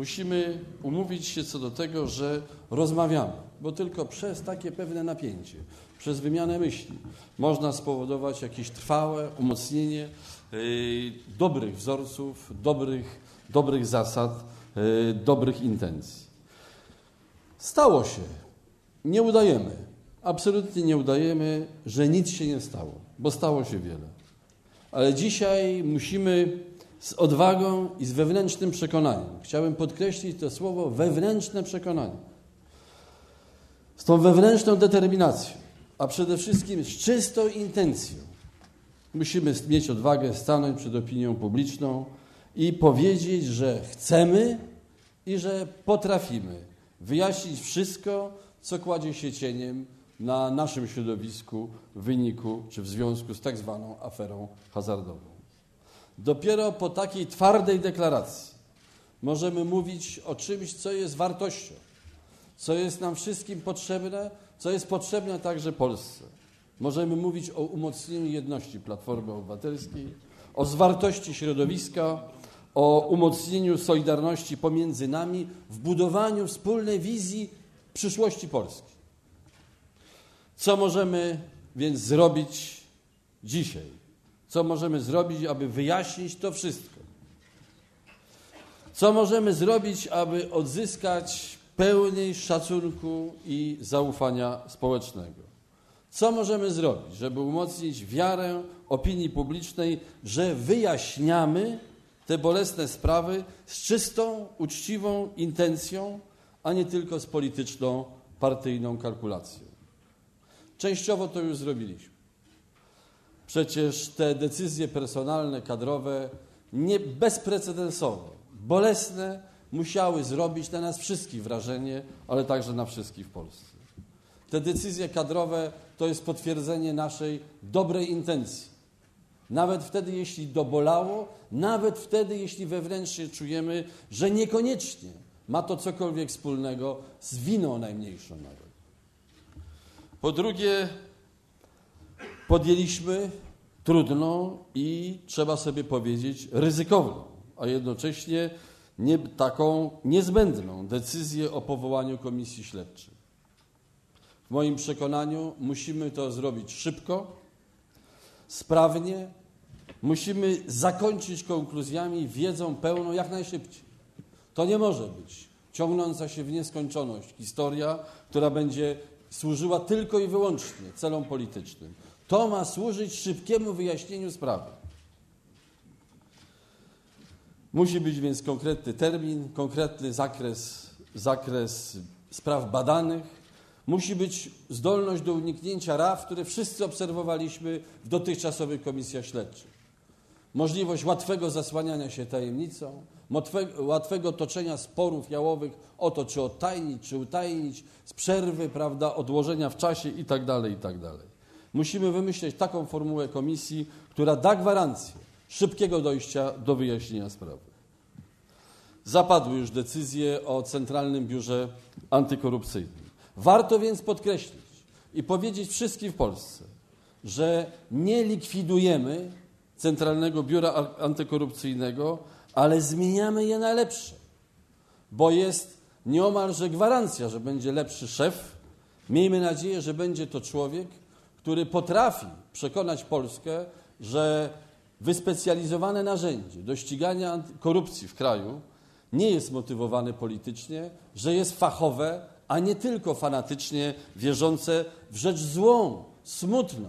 musimy umówić się co do tego, że rozmawiamy, bo tylko przez takie pewne napięcie, przez wymianę myśli można spowodować jakieś trwałe umocnienie yy, dobrych wzorców, dobrych, dobrych zasad, yy, dobrych intencji. Stało się. Nie udajemy. Absolutnie nie udajemy, że nic się nie stało, bo stało się wiele. Ale dzisiaj musimy z odwagą i z wewnętrznym przekonaniem, chciałbym podkreślić to słowo wewnętrzne przekonanie, z tą wewnętrzną determinacją, a przede wszystkim z czystą intencją, musimy mieć odwagę stanąć przed opinią publiczną i powiedzieć, że chcemy i że potrafimy wyjaśnić wszystko, co kładzie się cieniem na naszym środowisku w wyniku czy w związku z tak zwaną aferą hazardową. Dopiero po takiej twardej deklaracji możemy mówić o czymś, co jest wartością, co jest nam wszystkim potrzebne, co jest potrzebne także Polsce. Możemy mówić o umocnieniu jedności Platformy Obywatelskiej, o zwartości środowiska, o umocnieniu solidarności pomiędzy nami, w budowaniu wspólnej wizji przyszłości Polski. Co możemy więc zrobić dzisiaj? Co możemy zrobić, aby wyjaśnić to wszystko? Co możemy zrobić, aby odzyskać pełnej szacunku i zaufania społecznego? Co możemy zrobić, żeby umocnić wiarę opinii publicznej, że wyjaśniamy te bolesne sprawy z czystą, uczciwą intencją, a nie tylko z polityczną, partyjną kalkulacją? Częściowo to już zrobiliśmy. Przecież te decyzje personalne, kadrowe, nie bezprecedensowe, bolesne, musiały zrobić na nas wszystkich wrażenie, ale także na wszystkich w Polsce. Te decyzje kadrowe to jest potwierdzenie naszej dobrej intencji. Nawet wtedy, jeśli dobolało, nawet wtedy, jeśli wewnętrznie czujemy, że niekoniecznie ma to cokolwiek wspólnego z winą najmniejszą nawet. Po drugie, podjęliśmy trudną i trzeba sobie powiedzieć ryzykowną, a jednocześnie nie, taką niezbędną decyzję o powołaniu komisji śledczej. W moim przekonaniu musimy to zrobić szybko, sprawnie, musimy zakończyć konkluzjami wiedzą pełną jak najszybciej. To nie może być ciągnąca się w nieskończoność historia, która będzie służyła tylko i wyłącznie celom politycznym. To ma służyć szybkiemu wyjaśnieniu sprawy. Musi być więc konkretny termin, konkretny zakres, zakres spraw badanych. Musi być zdolność do uniknięcia raf, które wszyscy obserwowaliśmy w dotychczasowych komisjach śledczych. Możliwość łatwego zasłaniania się tajemnicą, łatwego toczenia sporów jałowych o to, czy odtajnić, czy utajnić, z przerwy, prawda, odłożenia w czasie itd., tak itd. Musimy wymyśleć taką formułę komisji, która da gwarancję szybkiego dojścia do wyjaśnienia sprawy. Zapadły już decyzje o Centralnym Biurze Antykorupcyjnym. Warto więc podkreślić i powiedzieć wszystkim w Polsce, że nie likwidujemy Centralnego Biura Antykorupcyjnego, ale zmieniamy je na lepsze, bo jest nieomalże gwarancja, że będzie lepszy szef. Miejmy nadzieję, że będzie to człowiek, który potrafi przekonać Polskę, że wyspecjalizowane narzędzie do ścigania korupcji w kraju nie jest motywowane politycznie, że jest fachowe, a nie tylko fanatycznie wierzące w rzecz złą, smutną,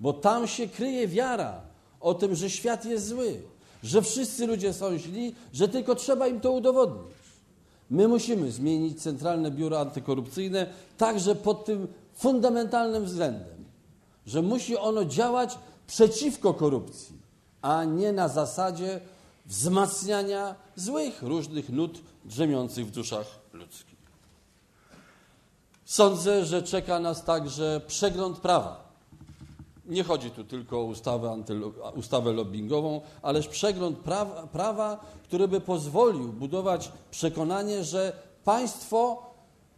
bo tam się kryje wiara o tym, że świat jest zły, że wszyscy ludzie są źli, że tylko trzeba im to udowodnić. My musimy zmienić Centralne Biuro Antykorupcyjne także pod tym fundamentalnym względem, że musi ono działać przeciwko korupcji, a nie na zasadzie wzmacniania złych różnych nut drzemiących w duszach ludzkich. Sądzę, że czeka nas także przegląd prawa nie chodzi tu tylko o ustawę, ustawę lobbyingową, ależ przegląd prawa, prawa, który by pozwolił budować przekonanie, że państwo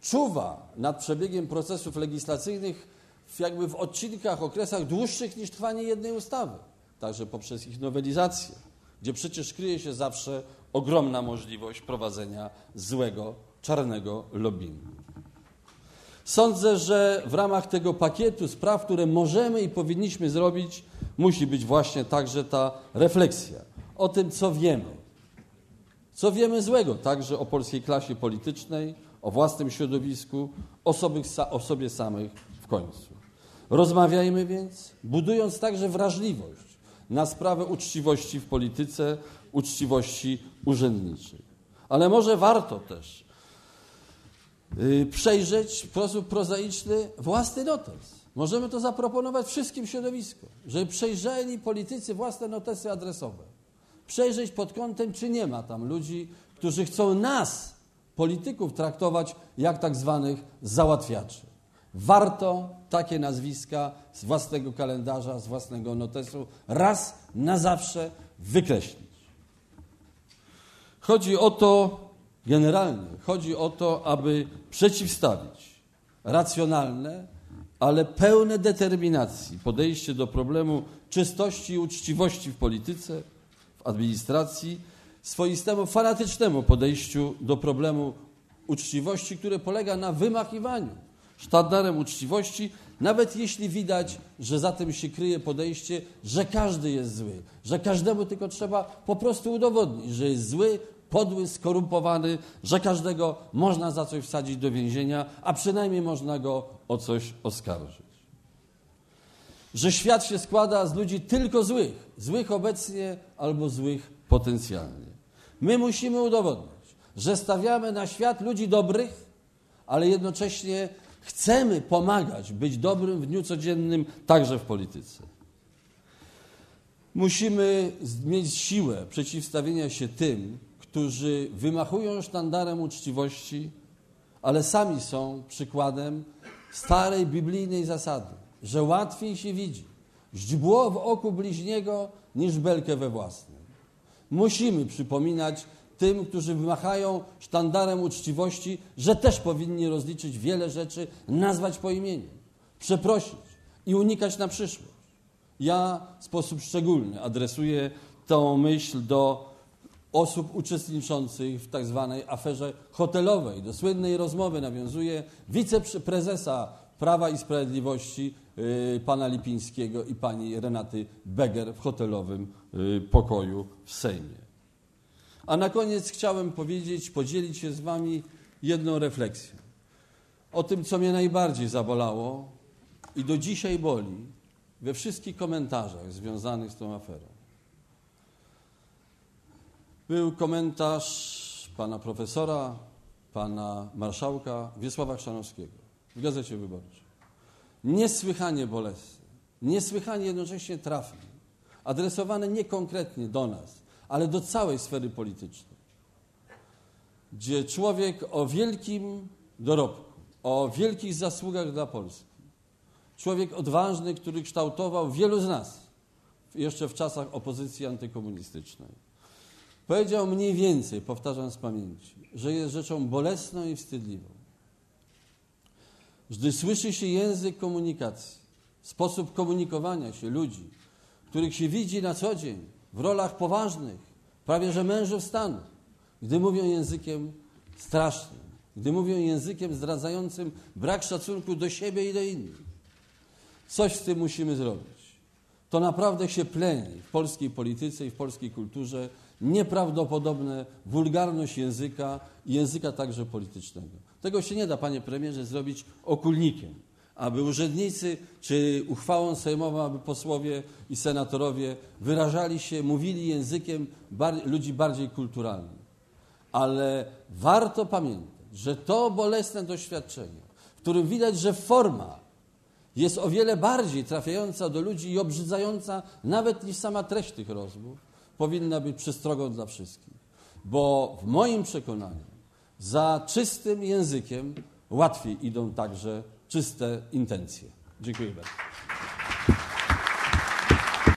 czuwa nad przebiegiem procesów legislacyjnych w jakby w odcinkach, okresach dłuższych niż trwanie jednej ustawy, także poprzez ich nowelizację, gdzie przecież kryje się zawsze ogromna możliwość prowadzenia złego, czarnego lobbingu. Sądzę, że w ramach tego pakietu spraw, które możemy i powinniśmy zrobić, musi być właśnie także ta refleksja o tym, co wiemy. Co wiemy złego także o polskiej klasie politycznej, o własnym środowisku, o sobie samych w końcu. Rozmawiajmy więc, budując także wrażliwość na sprawę uczciwości w polityce, uczciwości urzędniczej. Ale może warto też y, przejrzeć w sposób prozaiczny własny notes. Możemy to zaproponować wszystkim środowiskom, żeby przejrzeli politycy własne notesy adresowe. Przejrzeć pod kątem, czy nie ma tam ludzi, którzy chcą nas, polityków, traktować jak tak zwanych załatwiaczy. Warto takie nazwiska z własnego kalendarza, z własnego notesu raz na zawsze wykreślić. Chodzi o to, generalnie, chodzi o to, aby przeciwstawić racjonalne, ale pełne determinacji podejście do problemu czystości i uczciwości w polityce, w administracji, swoistemu fanatycznemu podejściu do problemu uczciwości, które polega na wymachiwaniu sztandarem uczciwości, nawet jeśli widać, że za tym się kryje podejście, że każdy jest zły, że każdemu tylko trzeba po prostu udowodnić, że jest zły, podły, skorumpowany, że każdego można za coś wsadzić do więzienia, a przynajmniej można go o coś oskarżyć. Że świat się składa z ludzi tylko złych, złych obecnie albo złych potencjalnie. My musimy udowodnić, że stawiamy na świat ludzi dobrych, ale jednocześnie chcemy pomagać być dobrym w dniu codziennym, także w polityce. Musimy mieć siłę przeciwstawienia się tym, którzy wymachują sztandarem uczciwości, ale sami są przykładem starej biblijnej zasady, że łatwiej się widzi źdźbło w oku bliźniego niż belkę we własnym. Musimy przypominać tym, którzy wymachają sztandarem uczciwości, że też powinni rozliczyć wiele rzeczy, nazwać po imieniu, przeprosić i unikać na przyszłość. Ja w sposób szczególny adresuję tę myśl do osób uczestniczących w tak zwanej aferze hotelowej. Do słynnej rozmowy nawiązuje wiceprezesa Prawa i Sprawiedliwości yy, pana Lipińskiego i pani Renaty Beger w hotelowym yy, pokoju w Sejmie. A na koniec chciałem powiedzieć, podzielić się z Wami jedną refleksją. O tym, co mnie najbardziej zabolało i do dzisiaj boli we wszystkich komentarzach związanych z tą aferą. Był komentarz pana profesora, pana marszałka Wiesława Chrzanowskiego w Gazecie Wyborczej. Niesłychanie bolesny, niesłychanie jednocześnie trafny, adresowany nie konkretnie do nas, ale do całej sfery politycznej, gdzie człowiek o wielkim dorobku, o wielkich zasługach dla Polski, człowiek odważny, który kształtował wielu z nas jeszcze w czasach opozycji antykomunistycznej, powiedział mniej więcej, powtarzam z pamięci, że jest rzeczą bolesną i wstydliwą. Gdy słyszy się język komunikacji, sposób komunikowania się ludzi, których się widzi na co dzień, w rolach poważnych, prawie że mężów stanu, gdy mówią językiem strasznym, gdy mówią językiem zdradzającym brak szacunku do siebie i do innych. Coś z tym musimy zrobić. To naprawdę się pleni w polskiej polityce i w polskiej kulturze nieprawdopodobne wulgarność języka i języka także politycznego. Tego się nie da, panie premierze, zrobić okulnikiem aby urzędnicy, czy uchwałą sejmową, aby posłowie i senatorowie wyrażali się, mówili językiem bar ludzi bardziej kulturalnych. Ale warto pamiętać, że to bolesne doświadczenie, w którym widać, że forma jest o wiele bardziej trafiająca do ludzi i obrzydzająca nawet niż sama treść tych rozmów, powinna być przestrogą dla wszystkich. Bo w moim przekonaniu za czystym językiem łatwiej idą także czyste intencje. Dziękuję bardzo.